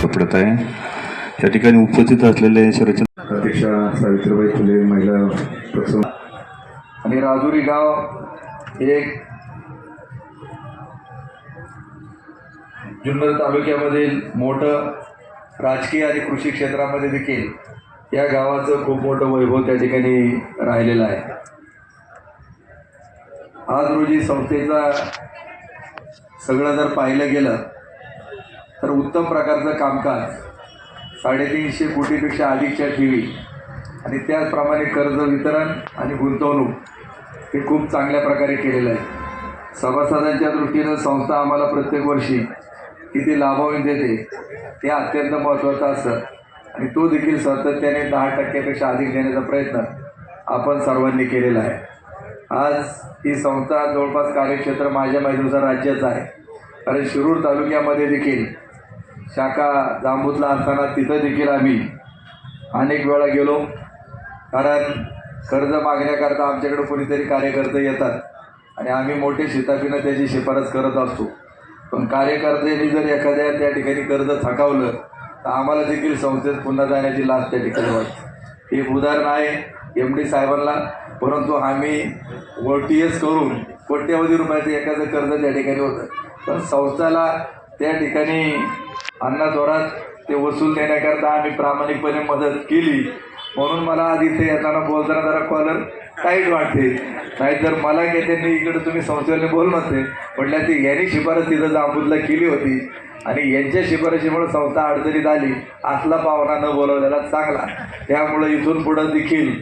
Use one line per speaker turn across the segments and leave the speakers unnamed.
सापडत आहे या ठिकाणी उपस्थित असलेले शरदचंद्र अध्यक्षा सावित्रीबाई फुले महिला
आणि राजुरी गाव हे एक जुन्नर तालुक्यामधील मोठं राजकीय आणि कृषी क्षेत्रामध्ये देखील या गावाचं खूप मोठं वैभव त्या ठिकाणी राहिलेलं आहे. आज रोजी संस्थेचा सगळं जर पाहिलं गेलं तर उत्तम प्रकारचं कामकाज साडेतीनशे कोटीपेक्षा अधिकच्या ठेवी आणि त्याचप्रमाणे कर्ज वितरण आणि गुंतवणूक हे खूप चांगल्या प्रकारे केलेलं आहे. सभासदांच्या दृष्टीनं संस्था आम्हाला प्रत्येक वर्षी किती लाभावून देते ते अत्यंत महत्त्वाचं असतं. आणि तो देखील सातत्याने दहा टक्क्यापेक्षा अधिक देण्याचा प्रयत्न आपण सर्वांनी केलेला आहे. आज ही संस्था जवळपास कार्यक्षेत्र माझ्या माहितीनुसार राज्याचं आहे. कारण शिरूर तालुक्यामध्ये देखील शाखा जांबूतला असताना तिथं देखील आम्ही अनेक वेळा गेलो. कारण कर्ज मागण्याकरता आमच्याकडे कोणीतरी कार्यकर्ते येतात आणि आम्ही मोठे शिताफीनं त्याची शिफारस करत असतो. पण कार्यकर्त्यांनी जर एखाद्या त्या ठिकाणी कर्ज थकावलं तर आम्हाला देखील संस्थेत पुन्हा जाण्याची लाच त्या ठिकाणी वाटते. हे एक उदाहरण आहे. एम डी साहेबांना परंतु आम्ही ओ टी एस करून कोट्यवधी रुपयाचं एकाचं कर्ज त्या ठिकाणी होतं. पण संस्थाला त्या ठिकाणी अन्नाद्वारात ते वसूल देण्याकरता आम्ही प्रामाणिकपणे मदत केली. म्हणून मला आधी इथे येताना बोलताना जरा कॉलर टाईट वाटते. नाहीतर मला काय त्यांनी इकडे तुम्ही संस्थेने बोल नसते. म्हटलं ती यांनी शिफारस तिथं जांबूतला केली होती. आणि यांच्या शिफारशीमुळे संस्था अडचणीत आली. असला पाहुणा न बोलवलेला चांगला. त्यामुळं इथून पुढं देखील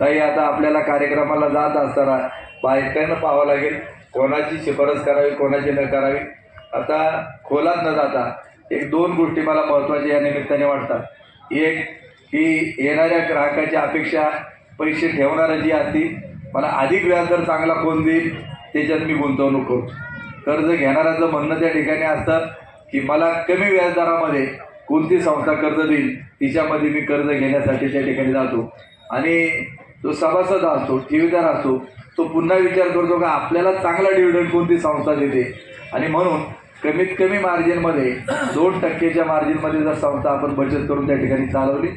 ताई आता आपल्याला कार्यक्रमाला जात असताना बायकांना पाहावं लागेल. कोणाची शिफारस करावी कोणाची न करावी. आता खोलात न जाता एक दोन गोष्टी मला महत्त्वाच्या या निमित्ताने वाटतात. एक की येणाऱ्या ग्राहकाची अपेक्षा पैसे ठेवणारं जी असती मला अधिक व्याजदर चांगला कोण देईल त्याच्यात मी गुंतवणूक करतो कर्ज घेणाऱ्याचं म्हणणं त्या ठिकाणी असतं. की मला कमी व्याजदरामध्ये कोणती संस्था कर्ज देईल तिच्यामध्ये मी कर्ज घेण्यासाठी त्या ठिकाणी जातो. आणि जो सभासद असतो ठेवीदार असतो तो पुन्हा विचार करतो का आपल्याला चांगला डिव्हिडंड कोणती संस्था देते? आणि म्हणून कमीत कमी मार्जिनमध्ये दोन टक्केच्या मार्जिनमध्ये जर संस्था आपण बचत करून त्या ठिकाणी चालवली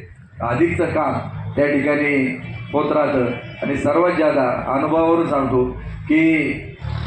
अधिकचं काम त्या ठिकाणी होत राहतं. आणि सर्वात जादा अनुभवावरून सांगतो की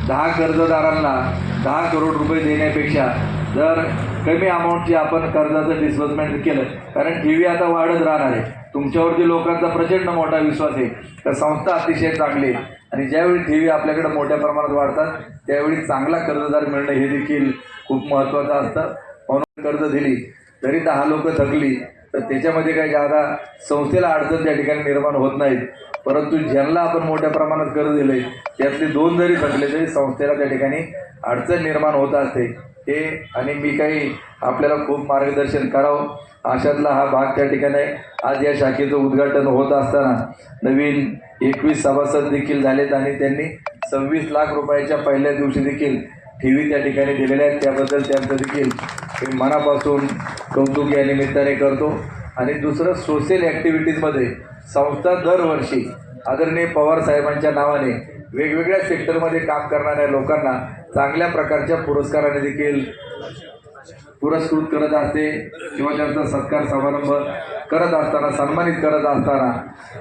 दहा कर्जदारांना दहा करोड रुपये देण्यापेक्षा जर कमी अमाऊंटची आपण कर्जाचं डिस्बर्समेंट केलं कारण ठेवी आता वाढत राहणार आहे. तुमच्यावरती लोकांचा प्रचंड मोठा विश्वास आहे. तर संस्था अतिशय चांगली आहे. आणि ज्यावेळी ठेवी आपल्याकडे मोठ्या प्रमाणात वाढतात त्यावेळी चांगला कर्जदार मिळणं हे देखील खूप महत्त्वाचं असतं. म्हणून कर्ज दिली. तरी दहा लोकं थकली तर त्याच्यामध्ये काही जादा संस्थेला अडचण त्या ठिकाणी निर्माण होत नाहीत. परंतु ज्यांना आपण मोठ्या प्रमाणात कर्ज दिले त्यातले दोन जरी थकले तरी संस्थेला त्या ठिकाणी अडचण निर्माण होत असते. हे आणि मी काही आपल्याला खूप मार्गदर्शन करावं. अशातला हा भाग त्या ठिकाणी आज या शाखेचं उद्घाटन होत असताना नवीन एकवीस सभासद देखील झालेत आणि त्यांनी सव्वीस लाख रुपयाच्या पहिल्या दिवशी देखील ठेवी त्या ठिकाणी दिलेल्या आहेत. त्याबद्दल त्यांचं देखील मी मनापासून कौतुक या निमित्ताने करतो. आणि दुसरं सोशल ॲक्टिव्हिटीजमध्ये संस्था दरवर्षी आदरणीय पवार साहेबांच्या नावाने वेगवेगळ्या सेक्टरमध्ये काम करणाऱ्या लोकांना चांगल्या प्रकारच्या पुरस्काराने देखील पुरस्कृत करत असते किंवा त्यांचा सत्कार समारंभ करत असताना सन्मानित करत असताना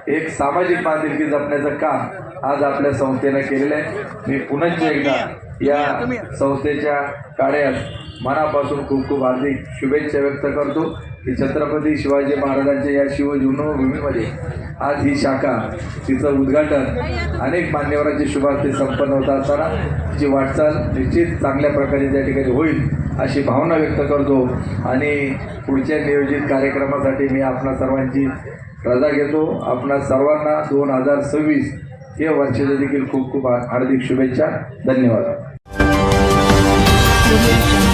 एक सामाजिक बांधिलकी जपण्याचं काम आज आपल्या संस्थेनं केलेलं आहे. मी पुनश्च एकदा या संस्थेच्या कार्यात मनापासून खूप खूप हार्दिक शुभेच्छा व्यक्त करतो की छत्रपती शिवाजी महाराजांच्या या शिवजन्मभूमीमध्ये आज ही शाखा तिचं उद्घाटन अनेक मान्यवरांचे शुभार्थे संपन्न होत असताना तिची वाटचाल निश्चित चांगल्या प्रकारे त्या ठिकाणी होईल अशी भावना व्यक्त करतो. आणि पुढच्या नियोजित कार्यक्रमासाठी मी आपणा सर्वांची रजा घेतो. आपणा सर्वांना दोन हजार सव्वीस या वर्षाच्या देखील खूप खूप हार्दिक शुभेच्छा. धन्यवाद. Thank you.